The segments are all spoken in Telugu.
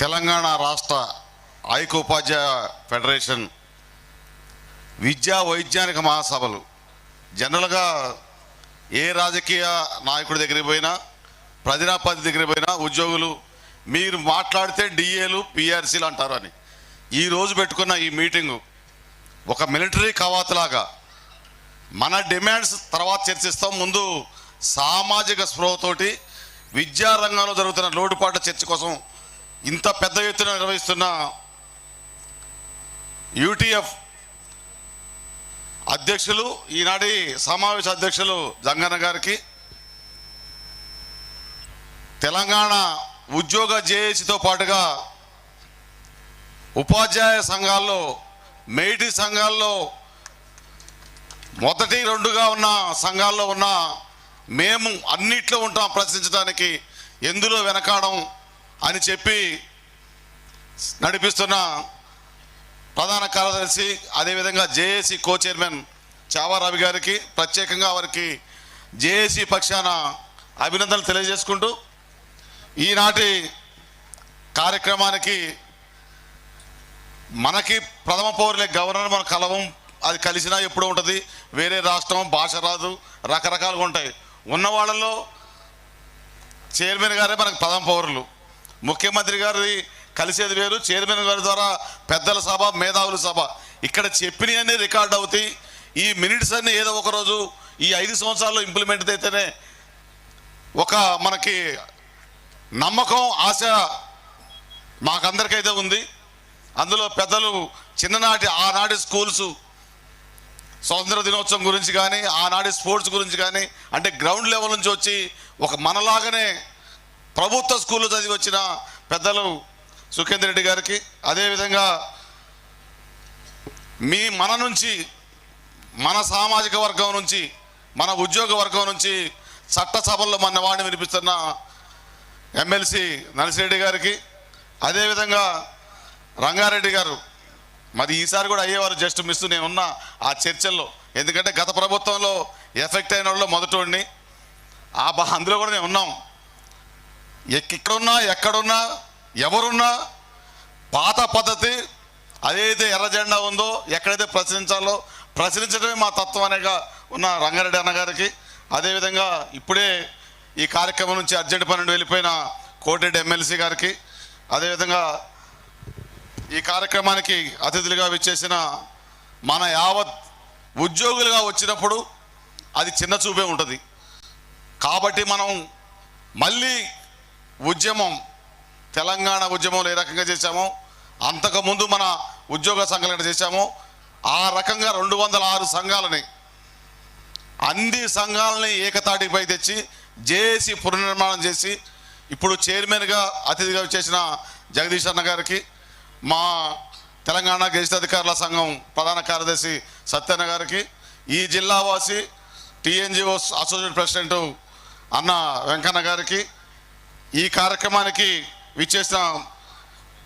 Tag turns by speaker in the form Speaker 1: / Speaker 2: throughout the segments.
Speaker 1: తెలంగాణ రాష్ట్ర ఐకోపాధ్యాయ ఫెడరేషన్ విద్యా వైజ్ఞానిక మహాసభలు. జనరల్గా ఏ రాజకీయ నాయకుడి దగ్గరికి పోయినా ప్రజాపతి దగ్గరికి పోయినా ఉద్యోగులు మీరు మాట్లాడితే డిఏలు పిఆర్సీలు అంటారు అని. ఈరోజు పెట్టుకున్న ఈ మీటింగు ఒక మిలిటరీ కవాతులాగా మన డిమాండ్స్ తర్వాత చర్చిస్తాం. ముందు సామాజిక స్పృహతోటి విద్యారంగంలో జరుగుతున్న లోటుపాటు చర్చ కోసం ఇంత పెద్ద ఎత్తున నిర్వహిస్తున్న యూటీఎఫ్ అధ్యక్షులు ఈనాటి సమావేశ అధ్యక్షులు జంగన్న గారికి తెలంగాణ ఉద్యోగ జేఏసీతో పాటుగా ఉపాధ్యాయ సంఘాల్లో మేటి సంఘాల్లో మొదటి రెండుగా ఉన్న సంఘాల్లో ఉన్న మేము అన్నిట్లో ఉంటాం ప్రశ్నించడానికి. ఎందులో వెనకాడం అని చెప్పి నడిపిస్తున్న ప్రధాన కార్యదర్శి అదేవిధంగా జేఏసీ కో చైర్మన్ చావారావి గారికి ప్రత్యేకంగా వారికి జేఏసీ పక్షాన అభినందనలు తెలియజేసుకుంటూ ఈనాటి కార్యక్రమానికి మనకి ప్రథమ పౌరులే గవర్నర్ మన కలవం అది కలిసినా ఎప్పుడు ఉంటుంది. వేరే రాష్ట్రం భాష రాదు రకరకాలుగా ఉంటాయి. ఉన్న వాళ్ళలో చైర్మన్ గారే మనకు ప్రథమ పౌరులు. ముఖ్యమంత్రి గారి కలిసేది వేరు చైర్మన్ గారి ద్వారా పెద్దల సభ మేధావుల సభ. ఇక్కడ చెప్పినవన్నీ రికార్డ్ అవుతాయి. ఈ మినిట్స్ అన్ని ఏదో ఒకరోజు ఈ ఐదు సంవత్సరాల్లో ఇంప్లిమెంట్ అయితేనే ఒక మనకి నమ్మకం ఆశ మాకందరికైతే ఉంది. అందులో పెద్దలు చిన్ననాటి ఆనాటి స్కూల్స్ స్వాతంత్ర దినోత్సవం గురించి కానీ ఆనాటి స్పోర్ట్స్ గురించి కానీ అంటే గ్రౌండ్ లెవెల్ నుంచి వచ్చి ఒక మనలాగానే ప్రభుత్వ స్కూల్లో చదివి వచ్చిన పెద్దలు సుఖేందర్ రెడ్డి గారికి అదేవిధంగా మీ మన నుంచి మన సామాజిక వర్గం నుంచి మన ఉద్యోగ వర్గం నుంచి చట్టసభల్లో మన వాడిని వినిపిస్తున్న ఎమ్మెల్సీ నరసిరెడ్డి గారికి అదేవిధంగా రంగారెడ్డి గారు. మరి ఈసారి కూడా అయ్యేవారు జస్ట్ మిస్ నేను ఉన్న ఆ చర్చల్లో. ఎందుకంటే గత ప్రభుత్వంలో ఎఫెక్ట్ అయిన వాళ్ళు మొదటోడిని ఆ అందులో కూడా నేను ఉన్నాం. ఇక్కడున్నా ఎక్కడున్నా ఎవరున్నా పాత పద్ధతి అదైతే ఎర్ర జెండా ఉందో ఎక్కడైతే ప్రశ్నించాలో ప్రశ్నించడమే మా తత్వం అనేగా ఉన్న రంగారెడ్డి అన్నగారికి అదేవిధంగా ఇప్పుడే ఈ కార్యక్రమం నుంచి అర్జెంట్ పన్నెండు వెళ్ళిపోయిన కోటిరెడ్డి ఎమ్మెల్సీ గారికి. అదేవిధంగా ఈ కార్యక్రమానికి అతిథులుగా విచ్చేసిన మన యావత్ ఉద్యోగులుగా వచ్చినప్పుడు అది చిన్న చూపే ఉంటుంది. కాబట్టి మనం మళ్ళీ ఉద్యమం తెలంగాణ ఉద్యమంలో ఏ రకంగా చేశామో అంతకుముందు మన ఉద్యోగ సంఘాలను చేశామో ఆ రకంగా రెండు వందల ఆరు సంఘాలని అన్ని సంఘాలని ఏకతాటిపై తెచ్చి జేఏసీ పునర్నిర్మాణం చేసి ఇప్పుడు చైర్మన్గా అతిథిగా చేసిన జగదీష్ అన్న గారికి మా తెలంగాణ గెజిట్ అధికారుల సంఘం ప్రధాన కార్యదర్శి సత్యన్న గారికి ఈ జిల్లావాసి టీఎన్జిఓ అసోసియేట్ ప్రెసిడెంట్ అన్న వెంకన్న గారికి ఈ కార్యక్రమానికి విచ్చేసిన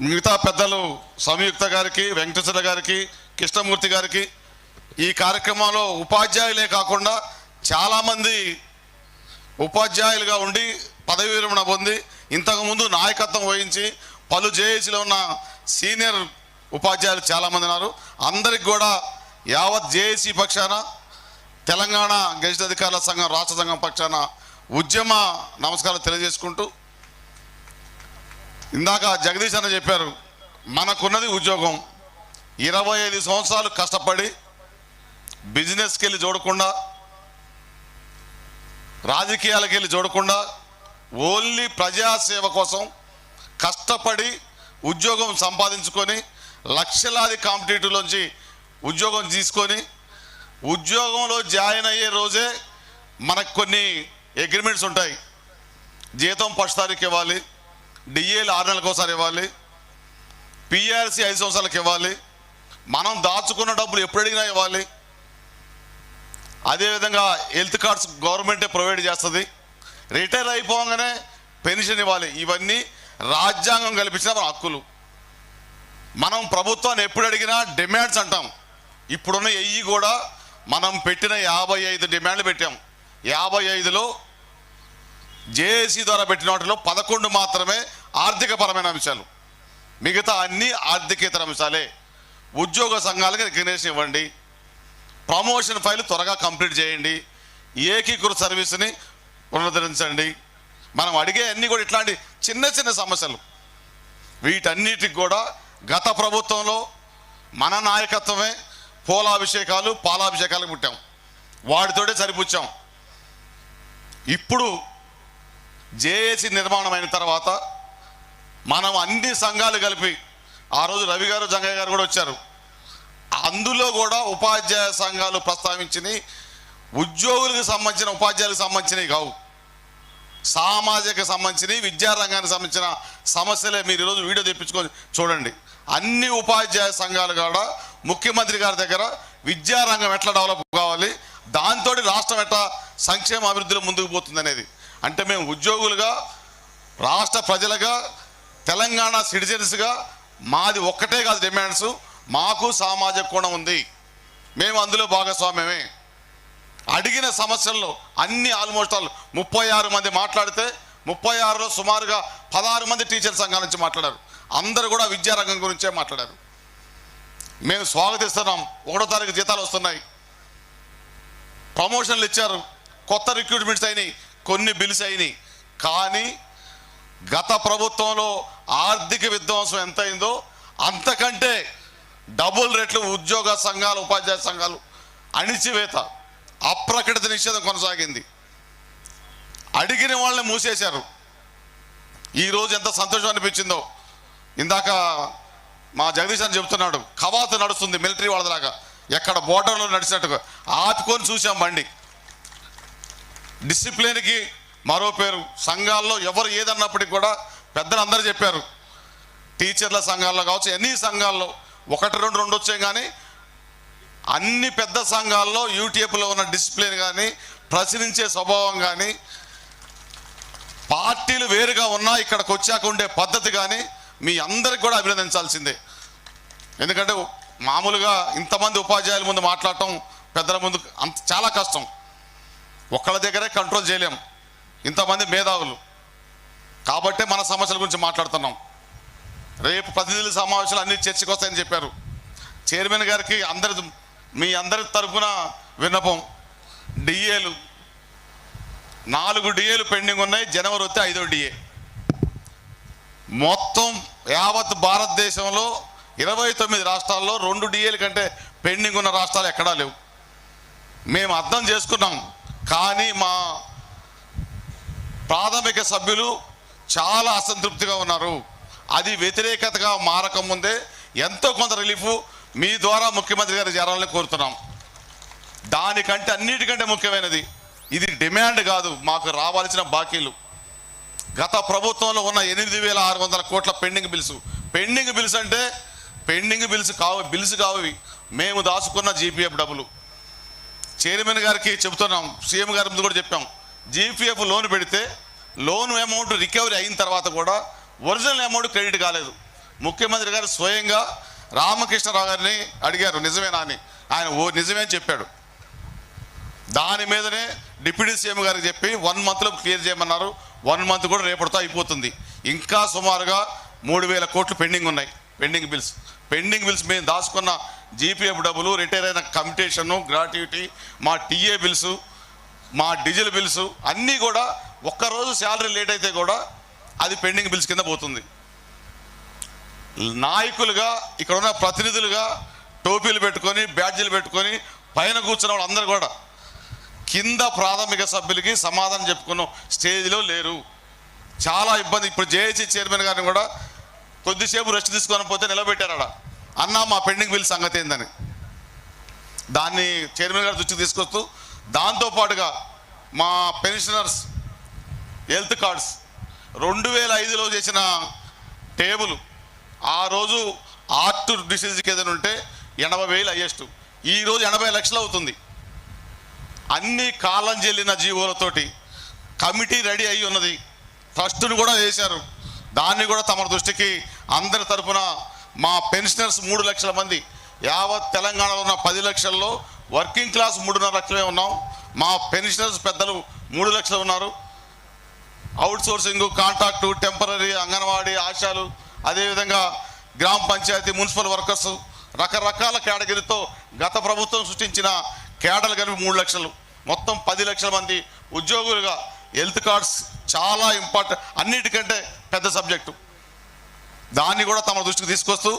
Speaker 1: మిగతా పెద్దలు సంయుక్త గారికి వెంకటేశ్వర గారికి కృష్ణమూర్తి గారికి ఈ కార్యక్రమంలో ఉపాధ్యాయులే కాకుండా చాలామంది ఉపాధ్యాయులుగా ఉండి పదవి విరమణ పొంది ఇంతకుముందు నాయకత్వం వహించి పలు జేఏసీలో ఉన్న సీనియర్ ఉపాధ్యాయులు చాలామంది ఉన్నారు. అందరికి కూడా యావత్ జేఏసీ పక్షాన తెలంగాణ గెజిట్ అధికారుల సంఘం రాష్ట్ర సంఘం పక్షాన ఉద్యమ నమస్కారం తెలియజేసుకుంటూ ఇందాక జగదీష్ అన్న చెప్పారు మనకున్నది ఉద్యోగం. ఇరవై ఐదు సంవత్సరాలు కష్టపడి బిజినెస్కి వెళ్ళి చూడకుండా రాజకీయాలకు వెళ్ళి చూడకుండా ఓన్లీ ప్రజాసేవ కోసం కష్టపడి ఉద్యోగం సంపాదించుకొని లక్షలాది కాంపిటేటివ్లోంచి ఉద్యోగం తీసుకొని ఉద్యోగంలో జాయిన్ అయ్యే రోజే మనకు కొన్ని అగ్రిమెంట్స్ ఉంటాయి. జీతం ఫస్ట్ తారీఖు ఇవ్వాలి డిఏలు ఆరు నెలలకు ఒకసారి ఇవ్వాలి. పిఆర్సీ ఐదు సంవత్సరాలకు ఇవ్వాలి. మనం దాచుకున్న డబ్బులు ఎప్పుడు అడిగినా ఇవ్వాలి. అదేవిధంగా హెల్త్ కార్డ్స్ గవర్నమెంటే ప్రొవైడ్ చేస్తుంది. రిటైర్ అయిపోగానే పెన్షన్ ఇవ్వాలి. ఇవన్నీ రాజ్యాంగం కల్పించిన మన హక్కులు. మనం ప్రభుత్వాన్ని ఎప్పుడు అడిగినా డిమాండ్స్ అంటాం. ఇప్పుడున్న ఎయ్యి కూడా మనం పెట్టిన యాభై ఐదు డిమాండ్లు పెట్టాం. యాభై ఐదులో జేఏసీ ద్వారా పెట్టిన వాటిలో పదకొండు మాత్రమే ఆర్థికపరమైన అంశాలు. మిగతా అన్ని ఆర్థికేతర అంశాలే. ఉద్యోగ సంఘాలకు రికగ్నేషన్ ఇవ్వండి. ప్రమోషన్ ఫైల్ త్వరగా కంప్లీట్ చేయండి. ఏకీకృత సర్వీస్ని పునరుద్ధరించండి. మనం అడిగే అన్ని కూడా ఇట్లాంటి చిన్న చిన్న సమస్యలు. వీటన్నిటికి కూడా గత ప్రభుత్వంలో మన నాయకత్వమే పూలాభిషేకాలు పాలాభిషేకాలు పుట్టాం. వాటితోటే సరిపుచ్చాం. ఇప్పుడు జేఏసీ నిర్మాణం అయిన తర్వాత మనం అన్ని సంఘాలు కలిపి ఆ రోజు రవి గారు జంగయ్య గారు కూడా వచ్చారు. అందులో కూడా ఉపాధ్యాయ సంఘాలు ప్రస్తావించినవి ఉద్యోగులకు సంబంధించిన ఉపాధ్యాయులకు సంబంధించినవి కావు. సామాజిక సంబంధించినవి విద్యారంగానికి సంబంధించిన సమస్యలే మీరు ఈరోజు వీడియో తెప్పించుకొని చూడండి. అన్ని ఉపాధ్యాయ సంఘాలు కూడా ముఖ్యమంత్రి గారి దగ్గర విద్యారంగం ఎట్లా డెవలప్ కావాలి దాంతో రాష్ట్రం ఎట్లా సంక్షేమ అభివృద్ధిలో ముందుకు పోతుంది అనేది అంటే మేము ఉద్యోగులుగా రాష్ట్ర ప్రజలుగా తెలంగాణ సిటిజన్స్గా మాది ఒక్కటే కాదు డిమాండ్స్ మాకు సామాజిక కోణం ఉంది. మేము అందులో భాగస్వామ్యమే. అడిగిన సమస్యల్లో అన్ని ఆల్మోస్ట్ ఆల్ ముప్పై ఆరు మంది మాట్లాడితే ముప్పై ఆరులో సుమారుగా పదహారు మంది టీచర్ సంఘాల నుంచి మాట్లాడారు. అందరూ కూడా విద్యారంగం గురించే మాట్లాడారు. మేము స్వాగతిస్తున్నాం. ఒకటో తారీఖు జీతాలు వస్తున్నాయి. ప్రమోషన్లు ఇచ్చారు. కొత్త రిక్రూట్మెంట్స్ అయినాయి. కొన్ని బిల్స్ అయినాయి కానీ గత ప్రభుత్వంలో ఆర్థిక విధ్వంసం ఎంతైందో అంతకంటే డబుల్ రెట్లు ఉద్యోగ సంఘాలు ఉపాధ్యాయ సంఘాలు అణిచివేత అప్రకటిత నిషేధం కొనసాగింది. అడిగిన వాళ్ళని మూసేశారు. ఈరోజు ఎంత సంతోషం అనిపించిందో. ఇందాక మా జగదీష్ అని చెప్తున్నాడు కవాతు నడుస్తుంది మిలిటరీ వాళ్ళలాగా ఎక్కడ బోర్డర్లో నడిచినట్టుగా ఆపుకొని చూసాం బండి. డిసిప్లిన్కి మరో పేరు. సంఘాల్లో ఎవరు ఏదన్నప్పటికీ కూడా పెద్దలు అందరూ చెప్పారు. టీచర్ల సంఘాల్లో కావచ్చు ఎన్ని సంఘాల్లో. ఒకటి రెండు రెండు వచ్చాయి కానీ అన్ని పెద్ద సంఘాల్లో యూటీఎఫ్లో ఉన్న డిసిప్లిన్ కానీ ప్రచురించే స్వభావం కానీ పార్టీలు వేరుగా ఉన్నా ఇక్కడికి వచ్చాక ఉండే పద్ధతి కానీ మీ అందరికి కూడా అభినందించాల్సిందే. ఎందుకంటే మామూలుగా ఇంతమంది ఉపాధ్యాయుల ముందు మాట్లాడటం పెద్దల ముందు అంత చాలా కష్టం. ఒక్కళ్ళ దగ్గరే కంట్రోల్ చేయలేం. ఇంతమంది మేధావులు. కాబట్టే మన సమస్యల గురించి మాట్లాడుతున్నాం. రేపు ప్రతినిధుల సమావేశాలు అన్ని చర్చకు వస్తాయని చెప్పారు. చైర్మన్ గారికి అందరి మీ అందరి తరఫున విన్నపం. డిఏలు. నాలుగు డిఏలు పెండింగ్ ఉన్నాయి. జనవరి వస్తే ఐదో డిఏ. మొత్తం యావత్ భారతదేశంలో ఇరవై తొమ్మిది రాష్ట్రాల్లో రెండు డిఏల కంటే పెండింగ్ ఉన్న రాష్ట్రాలు ఎక్కడా లేవు. మేము అర్థం చేసుకున్నాం. కానీ మా ప్రాథమిక సభ్యులు చాలా అసంతృప్తిగా ఉన్నారు. అది వ్యతిరేకతగా మారక ముందే ఎంతో కొంత రిలీఫ్ మీ ద్వారా ముఖ్యమంత్రి గారు చేరాలని కోరుతున్నాం. దానికంటే అన్నిటికంటే ముఖ్యమైనది ఇది డిమాండ్ కాదు మాకు రావాల్సిన బాకీలు. గత ప్రభుత్వంలో ఉన్న ఎనిమిది వేల ఆరు వందల కోట్ల పెండింగ్ బిల్స్. పెండింగ్ బిల్స్ అంటే పెండింగ్ బిల్స్ కావు బిల్స్ కావు మేము దాచుకున్న జీపీఎఫ్ డబ్బులు. చైర్మన్ గారికి చెబుతున్నాం సీఎం గారి ముందు కూడా చెప్పాం. జీపీఎఫ్ లోన్ పెడితే లోన్ అమౌంట్ రికవరీ అయిన తర్వాత కూడా ఒరిజినల్ అమౌంట్ క్రెడిట్ కాలేదు. ముఖ్యమంత్రి గారు స్వయంగా రామకృష్ణరావు గారిని అడిగారు నిజమేనా అని. ఆయన ఓ నిజమే చెప్పాడు. దాని మీదనే డిప్యూటీ సీఎం గారికి చెప్పి వన్ మంత్లో క్లియర్ చేయమన్నారు. వన్ మంత్ కూడా రేపటితో అయిపోతుంది. ఇంకా సుమారుగా మూడు వేల కోట్లు పెండింగ్ ఉన్నాయి. Pending bills. పెండింగ్ బిల్స్ మేము దాచుకున్న జీపీఎఫ్ డబ్బులు రిటైర్ అయిన కమిటేషను గ్రాట్యుటీ మా టీఏ బిల్స్ మా డీజిల్ బిల్స్ అన్నీ కూడా ఒక్కరోజు శాలరీ లేట్ అయితే కూడా అది పెండింగ్ బిల్స్ కింద పోతుంది. నాయకులుగా ఇక్కడ ఉన్న ప్రతినిధులుగా టోపీలు పెట్టుకొని బ్యాడ్జీలు పెట్టుకొని పైన కూర్చున్న వాళ్ళందరూ కూడా కింద ప్రాథమిక సభ్యులకి సమాధానం చెప్పుకున్న స్టేజ్లో లేరు. చాలా ఇబ్బంది. ఇప్పుడు జేఏసీ చైర్మన్ గారిని కూడా కొద్దిసేపు రెస్ట్ తీసుకొని పోతే నిలబెట్టారడ అన్న మా పెండింగ్ బిల్ సంగతి ఏందని. దాన్ని చైర్మన్ గారు దృష్టికి తీసుకొస్తూ దాంతోపాటుగా మా పెన్షనర్స్ హెల్త్ కార్డ్స్ రెండు వేల ఐదులో చేసిన టేబుల్ ఆ రోజు హార్ట్ డిసీజ్కి ఏదైనా ఉంటే ఎనభై వేలు హయ్యెస్ట్. ఈరోజు ఎనభై లక్షలు అవుతుంది. అన్ని కాలం చెల్లిన జీవోలతోటి కమిటీ రెడీ అయి ఉన్నది. ట్రస్టును కూడా వేశారు దాన్ని కూడా తమ దృష్టికి అందరి తరపున మా పెన్షనర్స్ మూడు లక్షల మంది యావత్ తెలంగాణలో ఉన్న పది లక్షల్లో వర్కింగ్ క్లాస్ మూడున్నర లక్షలే ఉన్నాం. మా పెన్షనర్స్ పెద్దలు మూడు లక్షలు ఉన్నారు. Outsourcing contract temporary anganwadi ఆశాలు అదేవిధంగా గ్రామ పంచాయతీ మున్సిపల్ వర్కర్స్ రకరకాల కేటగిరీతో గత ప్రభుత్వం సృష్టించిన కేటలు కలిపి మూడు లక్షలు. మొత్తం పది లక్షల మంది ఉద్యోగులుగా. హెల్త్ కార్డ్స్ చాలా ఇంపార్టెంట్ అన్నిటికంటే పెద్ద సబ్జెక్టు. దాన్ని కూడా తమ దృష్టికి తీసుకొస్తూ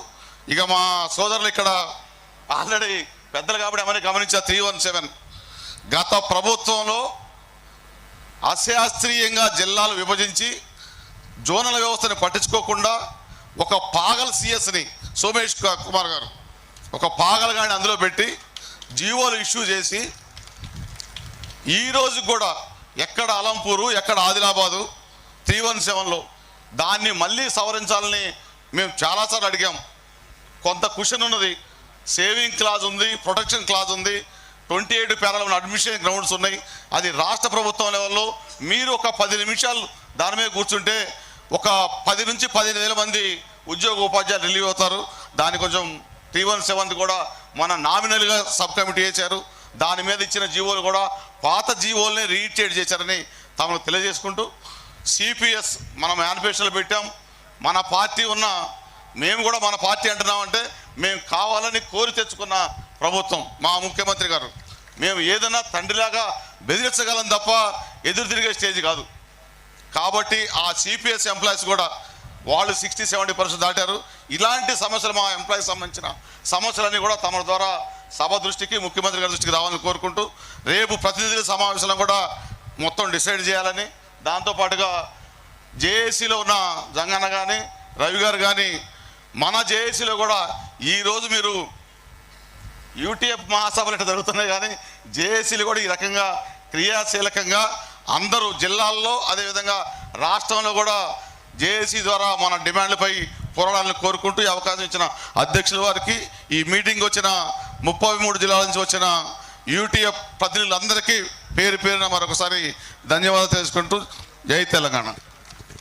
Speaker 1: ఇక మా సోదరులు ఇక్కడ ఆల్రెడీ పెద్దలు కాబట్టి ఏమైనా గమనించారు త్రీ వన్ సెవెన్. గత ప్రభుత్వంలో అశాస్త్రీయంగా జిల్లాలు విభజించి జోనల్ వ్యవస్థని పట్టించుకోకుండా ఒక పాగల్ సిఎస్ని సోమేష్ కుమార్ గారు ఒక పాగల్ గాని అందులో పెట్టి జీవోలు ఇష్యూ చేసి ఈ రోజు కూడా ఎక్కడ అలంపూరు ఎక్కడ ఆదిలాబాదు త్రీ వన్ సెవెన్లో దాన్ని మళ్ళీ సవరించాలని మేము చాలాసార్లు అడిగాం. కొంత క్వశ్చన్ ఉన్నది. సేవింగ్ క్లాజ్ ఉంది ప్రొటెక్షన్ క్లాజ్ ఉంది ట్వంటీ ఎయిట్ పేరాల అడ్మిషన్ గ్రౌండ్స్ ఉన్నాయి. అది రాష్ట్ర ప్రభుత్వం లెవెల్లో మీరు ఒక పది నిమిషాలు దాని మీద కూర్చుంటే ఒక పది నుంచి పదిహేను వేల మంది ఉద్యోగ ఉపాధ్యాయులు రిలీవ్ అవుతారు. దాని కొంచెం త్రీ వన్ సెవెన్ కూడా మన నామినల్గా సబ్ కమిటీ చేశారు దాని మీద ఇచ్చిన జీవోలు కూడా పాత జీవోల్ని రీఇటేట్ చేశారని తమను తెలియజేసుకుంటూ సిపిఎస్ మనం మేనిఫెస్టోలో పెట్టాం. మన పార్టీ ఉన్న మేము కూడా మన పార్టీ అంటున్నామంటే మేము కావాలని కోరి తెచ్చుకున్న ప్రభుత్వం మా ముఖ్యమంత్రి గారు. మేము ఏదైనా తండ్రిలాగా బెదిరించగలం తప్ప ఎదురు తిరిగే స్టేజ్ కాదు. కాబట్టి ఆ సిపిఎస్ ఎంప్లాయీస్ కూడా వాళ్ళు సిక్స్టీ సెవెంటీ పర్సెంట్ దాటారు. ఇలాంటి సమస్యలు మా ఎంప్లాయీస్ సంబంధించిన సమస్యలన్నీ కూడా తమ ద్వారా సభ దృష్టికి ముఖ్యమంత్రి గారి దృష్టికి రావాలని కోరుకుంటూ రేపు ప్రతినిధుల సమావేశంలో కూడా మొత్తం డిసైడ్ చేయాలని దాంతోపాటుగా జేఏసీలో ఉన్న జంగన్న కానీ రవి గారు కానీ మన జేఏసీలో కూడా ఈరోజు మీరు యూటీఎఫ్ మహాసభలు ఇట్లా జరుగుతున్నాయి కానీ జేఏసీలు కూడా ఈ రకంగా క్రియాశీలకంగా అందరూ జిల్లాల్లో అదేవిధంగా రాష్ట్రంలో కూడా జేఏసీ ద్వారా మన డిమాండ్లపై పోరాడాలని కోరుకుంటూ ఈ అవకాశం ఇచ్చిన అధ్యక్షుల వారికి ఈ మీటింగ్ వచ్చిన ముప్పై మూడు జిల్లాల నుంచి వచ్చిన యూటీఎఫ్ ప్రతినిధులందరికీ పేరు పేరున మరొకసారి ధన్యవాదాలు తెలుసుకుంటూ జై తెలంగాణ.